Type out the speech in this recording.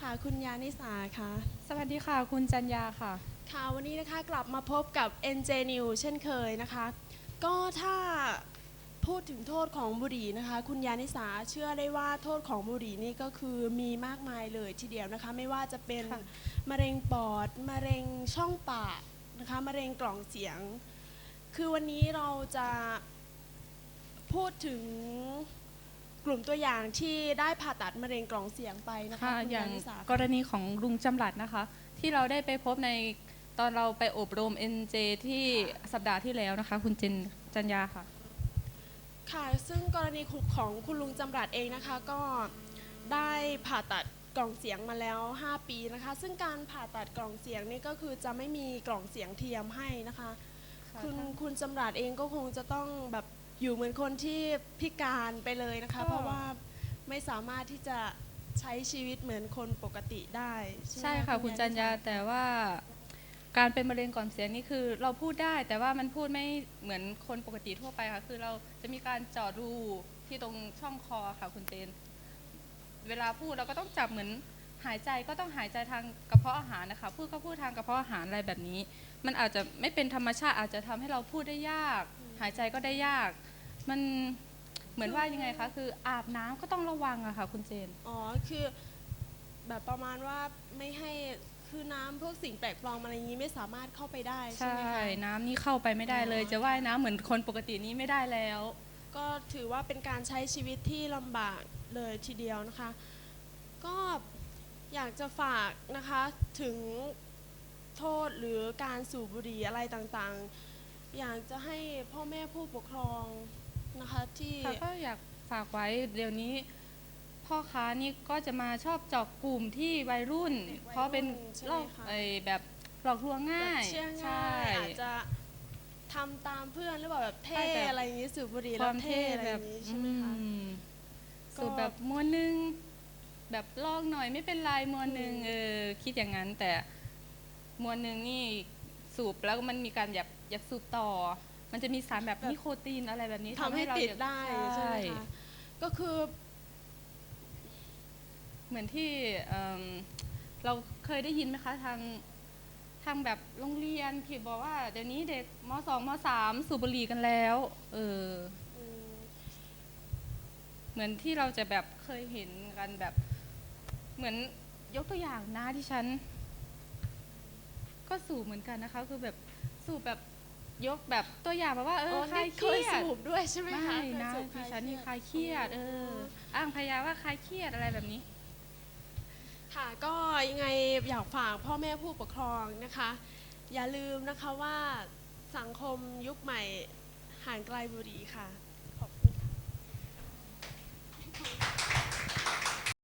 ค่ะ คุณยานิสาค่ะ สวัสดีค่ะ คุณจันยาค่ะ ค่ะ วันนี้นะคะกลับมาพบกับ NJ News เช่นเคยนะคะ ก็ถ้าพูดถึงโทษของบุหรี่นะคะ คุณยานิสาเชื่อได้ว่าโทษของบุหรี่นี่ก็คือมีมากมายเลยทีเดียวนะคะ ไม่ว่าจะเป็นค่ะมะเร็งปอดมะเร็งช่องปากนะคะมะเร็งกล่องเสียง คือวันนี้เราจะพูดถึงก ลุ่มตัวอย่างที่ได้ผ่าตัดมะเร็งกล่องเสียงไปนะคะค่ะคุณอย่ายางนิสากรณีของลุงจำหลัดนะคะ ที่เราได้ไปพบในตอนเราไปอบรม NJ ที่สัปดาห์ที่แล้วนะคะ คุณจินจันยาค่ะ ค่ะ ซึ่งกรณีของคุณลุงจำรัดเองนะคะ ก็ได้ผ่าตัดกล่องเสียงมาแล้ว 5 ปีนะคะ ซึ่งการผ่าตัดกล่องเสียงนี่ก็คือจะไม่มีกล่องเสียงเทียมให้นะคะ คุณคุณจำรัดเองก็คงจะต้องแบบ อยู่เหมือนคนที่พิการไปเลยนะคะก็เพราะว่าไม่สามารถที่จะใช้ชีวิตเหมือนคนปกติได้ใช่ไหมใช่ค่ะ คุณจันยาแต่ว่าการเป็นมะเร็งก่อนเสียนี่คือ เราพูดได้แต่ว่ามันพูดไม่เหมือนคนปกติทั่วไปค่ะ คือเราจะมีการเจาะรูที่ตรงช่องคอค่ะคุณเจนเวลาพูดเราก็ต้องจับเหมือนหายใจก็ต้องหายใจทางกระเพาะอาหารนะคะ พูดก็พูดทางกระเพาะอาหารอะไรแบบนี้ มันอาจจะไม่เป็นธรรมชาติอาจจะทำให้เราพูดได้ยาก หายใจก็ได้ยาก มันเหมือนว่ายังไงคะ คืออาบน้ำก็ต้องระวังอะค่ะ คุณเจน อ๋อ คือแบบประมาณว่าไม่ให้คือน้ำพวกสิ่งแปลกปลอมอะไรอย่างนี้ไม่สามารถเข้าไปได้ใช่ใช่ไหมคะ น้ำนี่เข้าไปไม่ได้เลย อ๋อ จะว่ายน้ำเหมือนคนปกตินี้ไม่ได้แล้ว ก็ถือว่าเป็นการใช้ชีวิตที่ลำบากเลยทีเดียวนะคะ ก็อยากจะฝากนะคะถึงโทษหรือการสูบบุหรี่อะไรต่างๆ อยากจะให้พ่อแม่ผู้ปกครอง นะคะที่ ค่ะก็อยากฝากไว้เดี๋ยวนี้ พ่อค้านี่ก็จะมาชอบเจาะกลุ่มที่วัยรุ่นเพราะเป็นใช่ไหโรมคคะ ไอ้แบบหลอกลวงง่ายแบบเชื่อใช่ง่ายอาจจะทำตามเพื่อนหรือเปล่าแบบเท่ใช่แบบ อะไรอย่างนี้สูบบุหรี่คแล้ววามเท่เท่อะไรอแบบย่างนี้ใช่ไหมคะ อืมก็ สูบแบบมวนหนึงแบบลองหน่อยไม่เป็นไรมวนหนึงอืมเออคิดอย่างนั้นแต่มวนหนึงนี่สูบแล้วมันมีการอยากอยากสูบต่อ มันจะมีสารแบบนิโคตินอะไรแบบนี้ทำให้เราติดอยากได้ใช่ไหมคะก็คือ เหมือนที่เอิ่มเราเคยได้ยินไหมคะทางทางแบบโรงเรียนที่บอกว่าเดี๋ยวนี้เด็กมสองมสามสูบบุหรี่กันแล้ว เอออืมเหมือนที่เราจะแบบเคยเห็นกันแบบ เหมือนยกตัวอย่างนะที่ฉัน ก็สูบเหมือนกันนะคะ คือแบบสูบแบบ ยกแบบตัวอย่างแบบว่าเออ๋ออคลายนี่เคเครียยดสูบด้วยใช่ไหมคะไม่เคยนะสูบที่คลายฉันนี่เครียดคลายเครียด เออ อ้างพยาว่าคลายเครียดอะไรแบบนี้ ค่ะก็ยังไงอยากฝากพ่อแม่ผู้ปกครองนะคะ อย่าลืมนะคะว่าสังคมยุคใหม่ห่างไกลบุหรี่ค่ะ